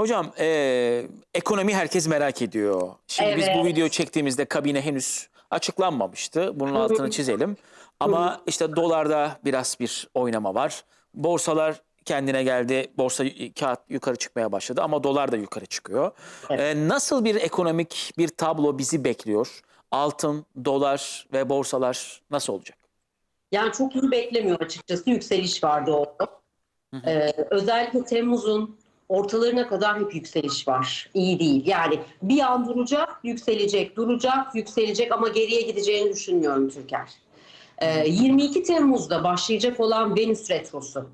Hocam e, ekonomi herkes merak ediyor. Şimdi biz bu Evet. video çektiğimizde kabine henüz açıklanmamıştı. Bunun altını çizelim. Ama işte dolarda biraz bir oynama var. Borsalar kendine geldi. Borsa y- kağıt yukarı çıkmaya başladı ama dolar da yukarı çıkıyor. E, nasıl bir ekonomik bir tablo bizi bekliyor? Altın, dolar ve borsalar nasıl olacak? Yani çok iyi beklemiyor açıkçası. Yükseliş vardı orada. Ee, özellikle Temmuz'un ortalarına kadar hep yükseliş var. İyi değil. Yani bir an duracak, yükselecek, duracak, yükselecek ama geriye gideceğini düşünmüyorum Türker. Ee, 22 Temmuz'da başlayacak olan Venüs Retrosu.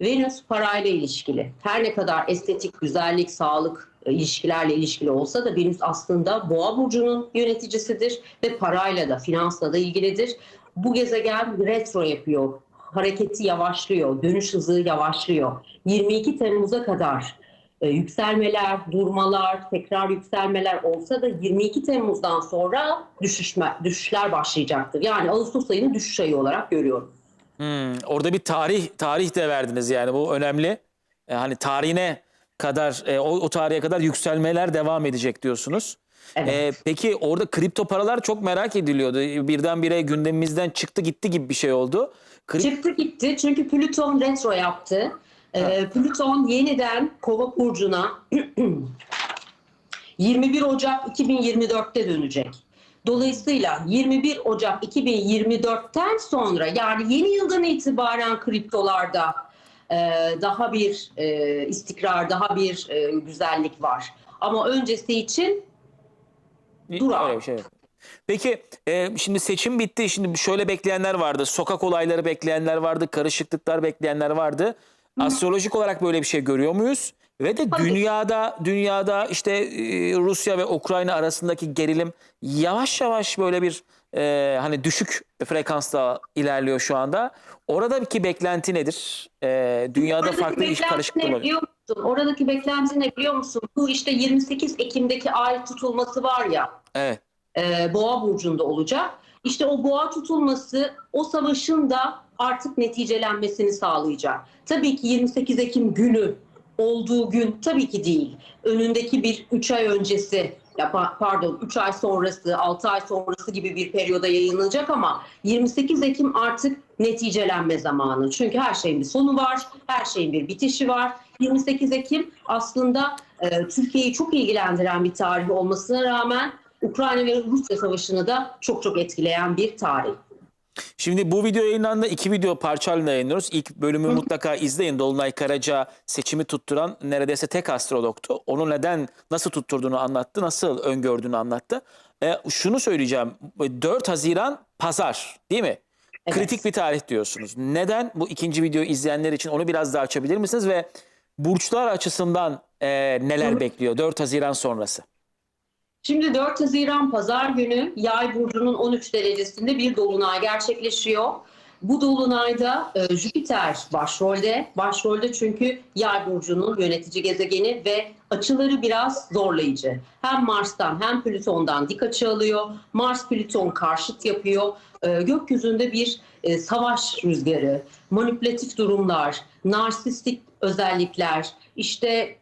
Venüs parayla ilişkili. Her ne kadar estetik, güzellik, sağlık e, ilişkilerle ilişkili olsa da Venüs aslında Boğa burcunun yöneticisidir ve parayla da, finansla da ilgilidir. Bu gezegen retro yapıyor. Hareketi yavaşlıyor, dönüş hızı yavaşlıyor. 22 Temmuz'a kadar e, yükselmeler, durmalar, tekrar yükselmeler olsa da 22 Temmuz'dan sonra düşüşme, düşüşler başlayacaktır. Yani Ağustos ayını düşüş ayı olarak görüyorum. Hmm, orada bir tarih tarih de verdiniz yani bu önemli. E, hani tarihine kadar e, o, o tarihe kadar yükselmeler devam edecek diyorsunuz. Evet. E, peki orada kripto paralar çok merak ediliyordu. Birdenbire gündemimizden çıktı gitti gibi bir şey oldu. Krip- Çıktı gitti çünkü Plüton retro yaptı. Ee, Plüton yeniden Kova burcuna 21 Ocak 2024'te dönecek. Dolayısıyla 21 Ocak 2024'ten sonra yani yeni yıldan itibaren kriptolarda e, daha bir e, istikrar, daha bir e, güzellik var. Ama öncesi için Dur abi. Öyle bir şey yok. Peki e, şimdi seçim bitti. Şimdi şöyle bekleyenler vardı. Sokak olayları bekleyenler vardı. Karışıklıklar bekleyenler vardı. Astrolojik olarak böyle bir şey görüyor muyuz? Ve de Tabii. dünyada dünyada işte e, Rusya ve Ukrayna arasındaki gerilim yavaş yavaş böyle bir e, hani düşük frekansta ilerliyor şu anda. Oradaki beklenti nedir? E, dünyada Oradaki farklı iş karışıklığı var. musun? Oradaki beklenti ne biliyor musun? Bu işte 28 Ekim'deki ay tutulması var ya. Evet. E, boğa burcunda olacak. İşte o boğa tutulması o savaşın da artık neticelenmesini sağlayacak. Tabii ki 28 Ekim günü olduğu gün tabii ki değil. Önündeki bir 3 ay öncesi ya pa- pardon 3 ay sonrası 6 ay sonrası gibi bir periyoda yayınlanacak ama 28 Ekim artık neticelenme zamanı. Çünkü her şeyin bir sonu var, her şeyin bir bitişi var. 28 Ekim aslında e, Türkiye'yi çok ilgilendiren bir tarih olmasına rağmen Ukrayna ve Rusya savaşını da çok çok etkileyen bir tarih. Şimdi bu video yayınlandı. iki video parça halinde yayınlıyoruz. İlk bölümü mutlaka izleyin. Dolunay Karaca seçimi tutturan neredeyse tek astrologtu. Onu neden, nasıl tutturduğunu anlattı, nasıl öngördüğünü anlattı. E, şunu söyleyeceğim. 4 Haziran pazar değil mi? Evet. Kritik bir tarih diyorsunuz. Neden? Bu ikinci videoyu izleyenler için onu biraz daha açabilir misiniz? Ve burçlar açısından e, neler bekliyor 4 Haziran sonrası? Şimdi 4 Haziran Pazar günü Yay burcunun 13 derecesinde bir dolunay gerçekleşiyor. Bu dolunayda e, Jüpiter başrolde. Başrolde çünkü Yay burcunun yönetici gezegeni ve açıları biraz zorlayıcı. Hem Mars'tan hem Plüton'dan dik açı alıyor. Mars Plüton karşıt yapıyor. E, gökyüzünde bir e, savaş rüzgarı, manipülatif durumlar, narsistik özellikler, işte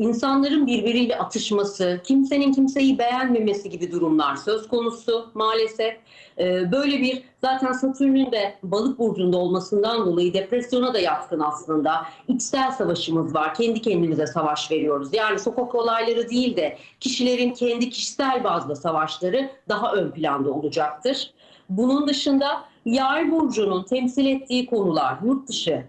insanların birbiriyle atışması, kimsenin kimseyi beğenmemesi gibi durumlar söz konusu maalesef. Ee, böyle bir zaten Satürn'ün de balık burcunda olmasından dolayı depresyona da yatkın aslında. İçsel savaşımız var. Kendi kendimize savaş veriyoruz. Yani sokak olayları değil de kişilerin kendi kişisel bazda savaşları daha ön planda olacaktır. Bunun dışında Yay burcunun temsil ettiği konular yurt dışı,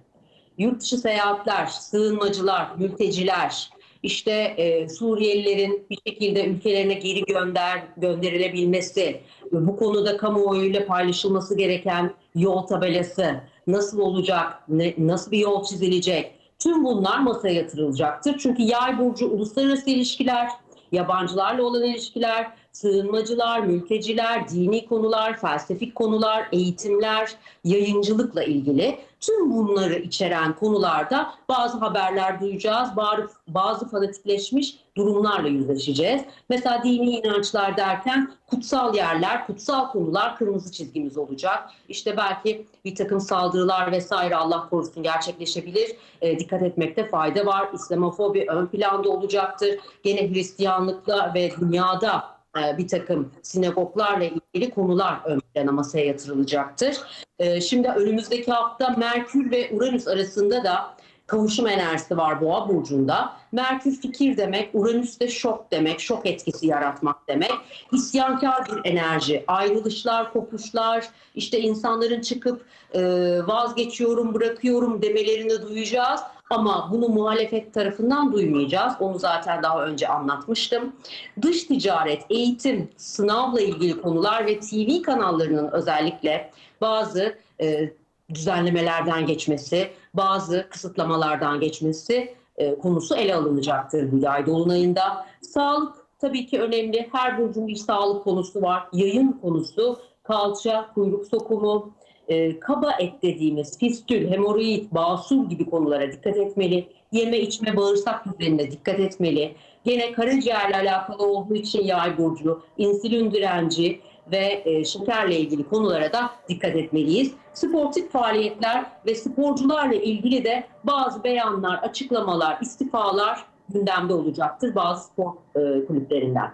yurt dışı seyahatler, sığınmacılar, mülteciler, işte e, Suriyelilerin bir şekilde ülkelerine geri gönder gönderilebilmesi, bu konuda kamuoyuyla paylaşılması gereken yol tabelası nasıl olacak, ne- nasıl bir yol çizilecek? Tüm bunlar masaya yatırılacaktır. Çünkü yay burcu uluslararası ilişkiler, yabancılarla olan ilişkiler, sığınmacılar, mülteciler, dini konular, felsefik konular, eğitimler, yayıncılıkla ilgili. Tüm bunları içeren konularda bazı haberler duyacağız, bazı, bazı fanatikleşmiş durumlarla yüzleşeceğiz. Mesela dini inançlar derken kutsal yerler, kutsal konular kırmızı çizgimiz olacak. İşte belki bir takım saldırılar vesaire Allah korusun gerçekleşebilir. E, dikkat etmekte fayda var. İslamofobi ön planda olacaktır. Gene Hristiyanlıkla ve dünyada bir takım sinagoglarla ilgili konular ön plana masaya yatırılacaktır. E, Şimdi önümüzdeki hafta Merkür ve Uranüs arasında da kavuşum enerjisi var Boğa burcunda. Merkür fikir demek, Uranüs de şok demek, şok etkisi yaratmak demek. İsyankar bir enerji, ayrılışlar, kopuşlar, işte insanların çıkıp e, vazgeçiyorum, bırakıyorum demelerini duyacağız. Ama bunu muhalefet tarafından duymayacağız. Onu zaten daha önce anlatmıştım. Dış ticaret, eğitim, sınavla ilgili konular ve TV kanallarının özellikle bazı e, düzenlemelerden geçmesi, bazı kısıtlamalardan geçmesi e, konusu ele alınacaktır yay dolunayında. Sağlık tabii ki önemli. Her burcun bir sağlık konusu var. Yayın konusu, kalça, kuyruk sokumu, e, kaba et dediğimiz fistül, hemoroid, basur gibi konulara dikkat etmeli. Yeme içme bağırsak düzenine dikkat etmeli. Gene karaciğerle alakalı olduğu için yay burcu, insülin direnci ve e, şekerle ilgili konulara da dikkat etmeliyiz. Sportif faaliyetler ve sporcularla ilgili de bazı beyanlar, açıklamalar, istifalar gündemde olacaktır bazı spor e, kulüplerinden.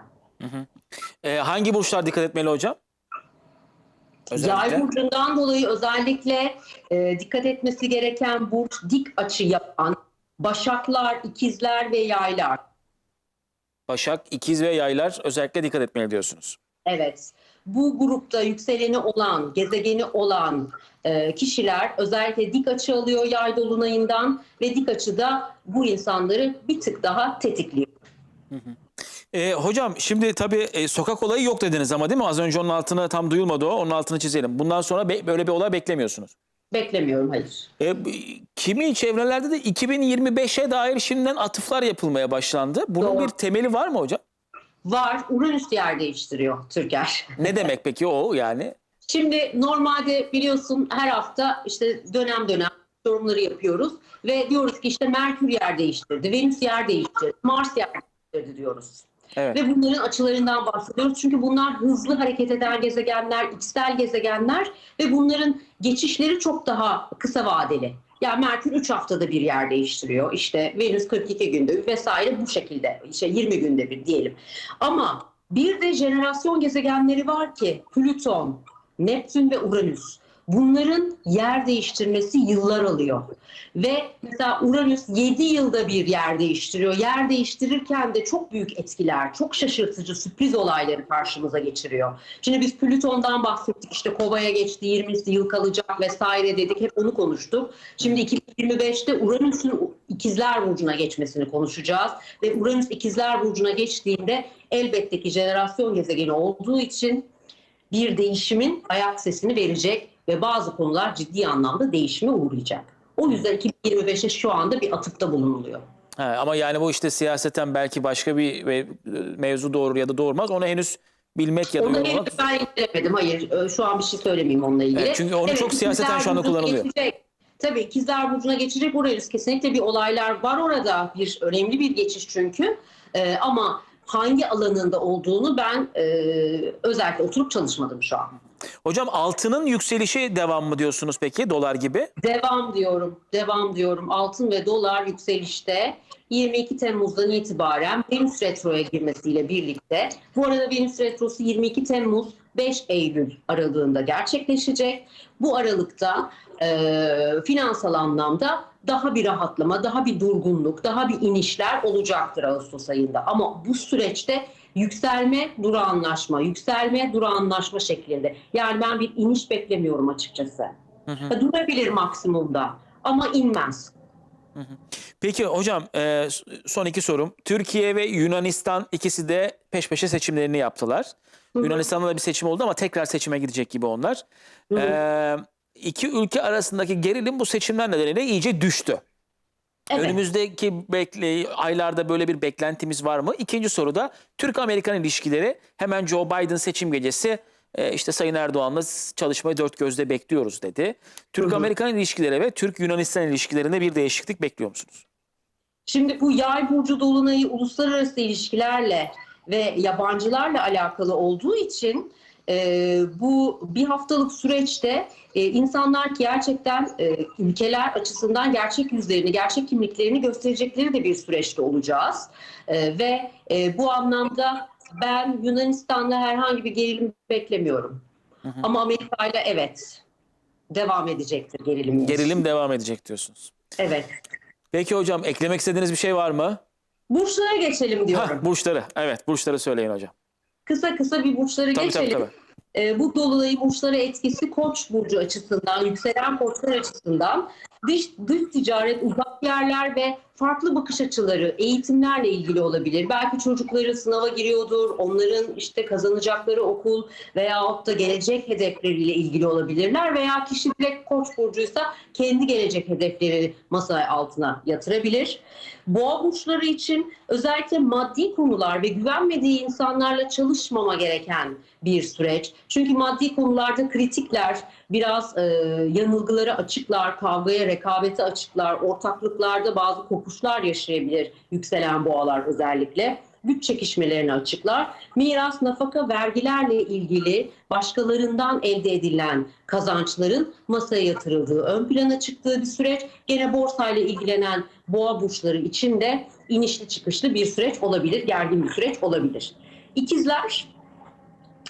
E, hangi burçlar dikkat etmeli hocam? Yay burcundan dolayı özellikle e, dikkat etmesi gereken burç dik açı yapan başaklar, ikizler ve yaylar. Başak, ikiz ve yaylar özellikle dikkat etmeli diyorsunuz. Evet. Bu grupta yükseleni olan, gezegeni olan e, kişiler özellikle dik açı alıyor yay dolunayından ve dik açıda bu insanları bir tık daha tetikliyor. E, hocam şimdi tabii e, sokak olayı yok dediniz ama değil mi? Az önce onun altını tam duyulmadı o. Onun altını çizelim. Bundan sonra be- böyle bir olay beklemiyorsunuz. Beklemiyorum hayır. E, kimi çevrelerde de 2025'e dair şimdiden atıflar yapılmaya başlandı. Bunun Doğru. bir temeli var mı hocam? Var. Uranüs yer değiştiriyor Türker. Ne demek peki o yani? Şimdi normalde biliyorsun her hafta işte dönem dönem yorumları yapıyoruz ve diyoruz ki işte Merkür yer değiştirdi, Venüs yer değiştirdi, Mars yer değiştirdi diyoruz. Evet. Ve bunların açılarından bahsediyoruz. Çünkü bunlar hızlı hareket eden gezegenler, içsel gezegenler ve bunların geçişleri çok daha kısa vadeli. Yani Merkür 3 haftada bir yer değiştiriyor. İşte Venüs 42 günde vesaire bu şekilde. İşte 20 günde bir diyelim. Ama bir de jenerasyon gezegenleri var ki Plüton, Neptün ve Uranüs. Bunların yer değiştirmesi yıllar alıyor. Ve mesela Uranüs 7 yılda bir yer değiştiriyor. Yer değiştirirken de çok büyük etkiler, çok şaşırtıcı sürpriz olayları karşımıza geçiriyor. Şimdi biz Plüton'dan bahsettik işte Kova'ya geçti 20 yıl kalacak vesaire dedik hep onu konuştuk. Şimdi 2025'te Uranüs'ün ikizler burcuna geçmesini konuşacağız. Ve Uranüs ikizler burcuna geçtiğinde elbette ki jenerasyon gezegeni olduğu için bir değişimin ayak sesini verecek ve bazı konular ciddi anlamda değişime uğrayacak. O yüzden 2025'e şu anda bir atıfta bulunuluyor. Ha, ama yani bu işte siyaseten belki başka bir ve- mevzu doğurur ya da doğurmaz. Onu henüz bilmek ya da Onu henüz ben incelemedim. Hayır e, şu an bir şey söylemeyeyim onunla ilgili. Evet, çünkü onu çok siyaseten şu anda Burcu'na kullanılıyor. geçecek. Tabii ikizler burcuna geçecek Uranüs kesinlikle bir olaylar var orada. Bir önemli bir geçiş çünkü. E, ama hangi alanında olduğunu ben e, özellikle oturup çalışmadım şu an. Hocam altının yükselişi devam mı diyorsunuz peki dolar gibi? Devam diyorum, devam diyorum. Altın ve dolar yükselişte 22 Temmuz'dan itibaren Venüs Retro'ya girmesiyle birlikte. Bu arada Venüs Retrosu 22 Temmuz 5 Eylül aralığında gerçekleşecek. Bu aralıkta e, finansal anlamda daha bir rahatlama, daha bir durgunluk, daha bir inişler olacaktır Ağustos ayında. Ama bu süreçte yükselme, durağanlaşma, yükselme, durağanlaşma şeklinde. Yani ben bir iniş beklemiyorum açıkçası. Ha, Durabilir maksimumda ama inmez. Peki hocam e, son iki sorum. Türkiye ve Yunanistan ikisi de peş peşe seçimlerini yaptılar. Hı hı. Yunanistan'da da bir seçim oldu ama tekrar seçime gidecek gibi onlar. Hı hı. E, iki ülke arasındaki gerilim bu seçimler nedeniyle iyice düştü. Evet. Önümüzdeki bekle, aylarda böyle bir beklentimiz var mı? İkinci soru da Türk-Amerikan ilişkileri hemen Joe Biden seçim gecesi E, işte Sayın Erdoğan'la çalışmayı dört gözle bekliyoruz dedi. Türk-Amerikan ilişkileri ve Türk-Yunanistan ilişkilerinde bir değişiklik bekliyor musunuz? Şimdi bu yay burcu dolunayı uluslararası ilişkilerle ve yabancılarla alakalı olduğu için e, bu bir haftalık süreçte e, insanlar gerçekten e, ülkeler açısından gerçek yüzlerini, gerçek kimliklerini gösterecekleri de bir süreçte olacağız. E, ve e, bu anlamda ben Yunanistan'da herhangi bir gerilim beklemiyorum. Ama Amerika ile evet devam edecektir gerilimimiz. Gerilim devam edecek diyorsunuz. Evet. Peki hocam eklemek istediğiniz bir şey var mı? Burçlara geçelim diyorum. Hah, burçları. Evet burçları söyleyin hocam. Kısa kısa bir burçları Tabii tabii geçelim. tabii. Ee, bu dolayı burçlara etkisi koç burcu açısından, yükselen koçlar açısından dış, dış ticaret, uzak yerler ve farklı bakış açıları, eğitimlerle ilgili olabilir. Belki çocukları sınava giriyordur, onların işte kazanacakları okul veyahut da gelecek hedefleriyle ilgili olabilirler veya kişi direkt koç burcuysa kendi gelecek hedeflerini masa altına yatırabilir. Boğa burçları için özellikle maddi konular ve güvenmediği insanlarla çalışmama gereken bir süreç. Çünkü maddi konularda kritikler, biraz e, yanılgıları açıklar, kavgaya, rekabete açıklar, ortaklıklarda bazı kopuşlar yaşayabilir yükselen boğalar özellikle. Güç çekişmelerini açıklar. Miras, nafaka, vergilerle ilgili başkalarından elde edilen kazançların masaya yatırıldığı, ön plana çıktığı bir süreç. Gene borsayla ilgilenen boğa burçları için de inişli çıkışlı bir süreç olabilir, gergin bir süreç olabilir. İkizler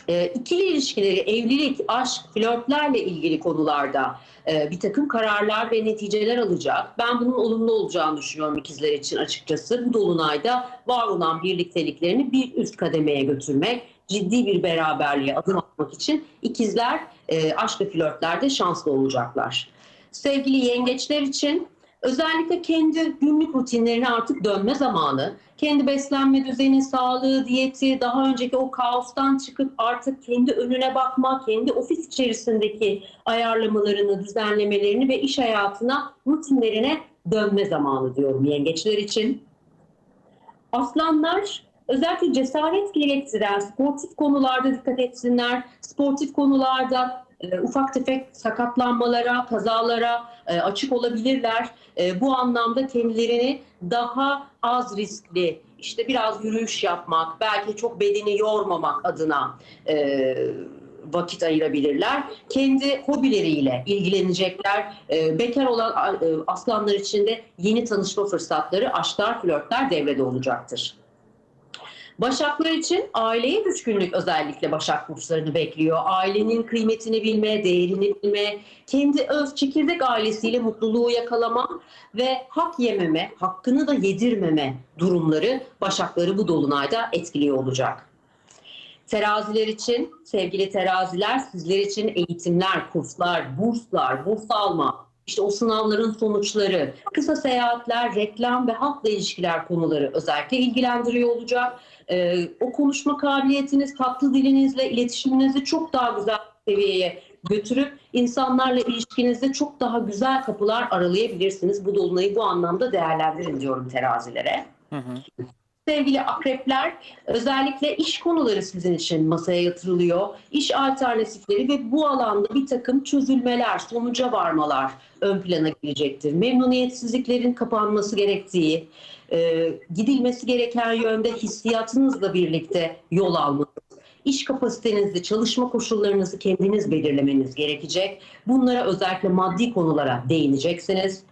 e, ikili ilişkileri, evlilik, aşk, flörtlerle ilgili konularda e, bir takım kararlar ve neticeler alacak. Ben bunun olumlu olacağını düşünüyorum ikizler için açıkçası. Bu dolunayda var olan birlikteliklerini bir üst kademeye götürmek, ciddi bir beraberliğe adım atmak için ikizler e, aşk ve flörtlerde şanslı olacaklar. Sevgili yengeçler için özellikle kendi günlük rutinlerine artık dönme zamanı, kendi beslenme düzeni, sağlığı, diyeti, daha önceki o kaostan çıkıp artık kendi önüne bakma, kendi ofis içerisindeki ayarlamalarını, düzenlemelerini ve iş hayatına, rutinlerine dönme zamanı diyorum yengeçler için. Aslanlar özellikle cesaret gerektiren sportif konularda dikkat etsinler. Sportif konularda e, ufak tefek sakatlanmalara, kazalara e, açık olabilirler. E, bu anlamda kendilerini daha az riskli, işte biraz yürüyüş yapmak, belki çok bedeni yormamak adına e, vakit ayırabilirler. Kendi hobileriyle ilgilenecekler. E, bekar olan e, aslanlar için de yeni tanışma fırsatları, aşklar, flörtler devrede olacaktır. Başaklar için aileye düşkünlük özellikle Başak burçlarını bekliyor. Ailenin kıymetini bilme, değerini bilme, kendi öz çekirdek ailesiyle mutluluğu yakalama ve hak yememe, hakkını da yedirmeme durumları Başakları bu dolunayda etkiliyor olacak. Teraziler için, sevgili teraziler, sizler için eğitimler, kurslar, burslar, burs alma, işte o sınavların sonuçları, kısa seyahatler, reklam ve halkla ilişkiler konuları özellikle ilgilendiriyor olacak. Ee, o konuşma kabiliyetiniz, tatlı dilinizle iletişiminizi çok daha güzel seviyeye götürüp insanlarla ilişkinizde çok daha güzel kapılar aralayabilirsiniz. Bu dolunayı bu anlamda değerlendirin diyorum terazilere. Hı hı. Sevgili akrepler, özellikle iş konuları sizin için masaya yatırılıyor. İş alternatifleri ve bu alanda bir takım çözülmeler, sonuca varmalar ön plana gelecektir. Memnuniyetsizliklerin kapanması gerektiği, e, gidilmesi gereken yönde hissiyatınızla birlikte yol almanız, iş kapasitenizi, çalışma koşullarınızı kendiniz belirlemeniz gerekecek. Bunlara özellikle maddi konulara değineceksiniz.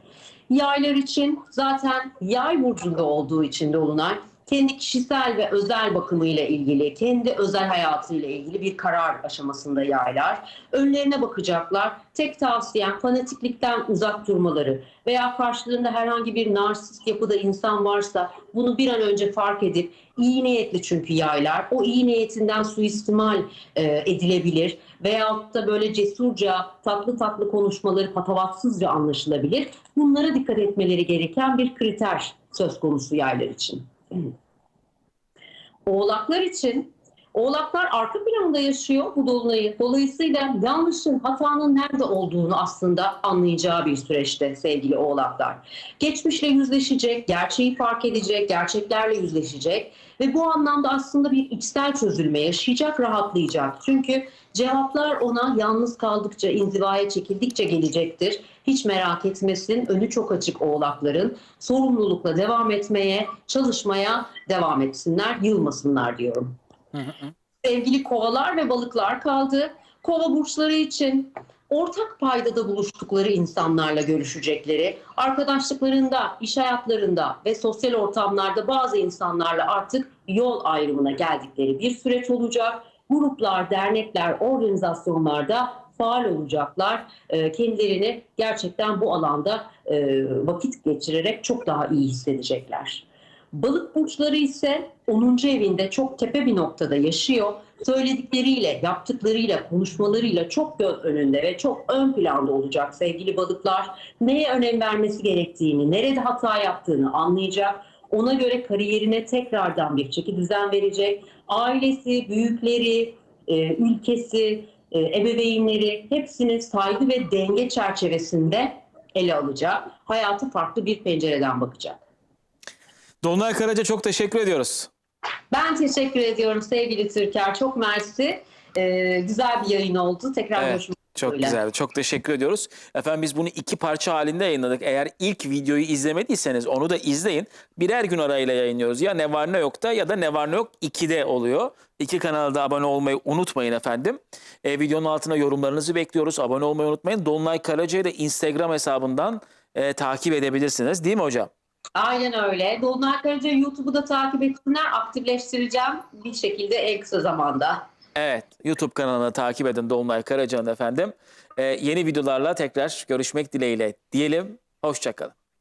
Yaylar için zaten yay burcunda olduğu için Dolunay kendi kişisel ve özel bakımıyla ilgili, kendi özel hayatıyla ilgili bir karar aşamasında yaylar. Önlerine bakacaklar. Tek tavsiyem fanatiklikten uzak durmaları veya karşılarında herhangi bir narsist yapıda insan varsa bunu bir an önce fark edip iyi niyetli çünkü yaylar. O iyi niyetinden suistimal e, edilebilir veyahut da böyle cesurca, tatlı tatlı konuşmaları patavatsızca anlaşılabilir. Bunlara dikkat etmeleri gereken bir kriter söz konusu yaylar için. Oğlaklar için Oğlaklar arka planda yaşıyor bu dolunayı. Dolayısıyla yanlışın, hatanın nerede olduğunu aslında anlayacağı bir süreçte sevgili oğlaklar. Geçmişle yüzleşecek, gerçeği fark edecek, gerçeklerle yüzleşecek ve bu anlamda aslında bir içsel çözülme yaşayacak, rahatlayacak. Çünkü cevaplar ona yalnız kaldıkça, inzivaya çekildikçe gelecektir. Hiç merak etmesin, önü çok açık oğlakların. Sorumlulukla devam etmeye, çalışmaya devam etsinler, yılmasınlar diyorum sevgili kovalar ve balıklar kaldı. Kova burçları için ortak paydada buluştukları insanlarla görüşecekleri, arkadaşlıklarında, iş hayatlarında ve sosyal ortamlarda bazı insanlarla artık yol ayrımına geldikleri bir süreç olacak. Gruplar, dernekler, organizasyonlarda faal olacaklar. Ee, Kendilerini gerçekten bu alanda e, vakit geçirerek çok daha iyi hissedecekler. Balık burçları ise 10. evinde çok tepe bir noktada yaşıyor. Söyledikleriyle, yaptıklarıyla, konuşmalarıyla çok önünde ve çok ön planda olacak sevgili balıklar. Neye önem vermesi gerektiğini, nerede hata yaptığını anlayacak. Ona göre kariyerine tekrardan bir çeki düzen verecek. Ailesi, büyükleri, e, ülkesi, e, ebeveynleri hepsini saygı ve denge çerçevesinde ele alacak. Hayatı farklı bir pencereden bakacak. Dolunay Karaca çok teşekkür ediyoruz. Ben teşekkür ediyorum sevgili Türker. Çok mersi. Ee, güzel bir yayın oldu. Tekrar Evet, görüşmek Çok üzere. güzeldi. Çok teşekkür ediyoruz. Efendim biz bunu iki parça halinde yayınladık. Eğer ilk videoyu izlemediyseniz onu da izleyin. Birer gün arayla yayınlıyoruz. Ya Ne Var Ne Yok'ta ya da Ne Var Ne Yok 2'de oluyor. İki kanalda abone olmayı unutmayın efendim. E, videonun altına yorumlarınızı bekliyoruz. Abone olmayı unutmayın. Dolunay Karaca'yı da Instagram hesabından e, takip edebilirsiniz. Değil mi hocam? Aynen öyle. Dolunay Karaca YouTube'u da takip etsinler. Aktifleştireceğim bir şekilde en kısa zamanda. Evet. YouTube kanalını takip edin Dolunay Karaca'nın efendim. E, yeni videolarla tekrar görüşmek dileğiyle diyelim. Hoşçakalın.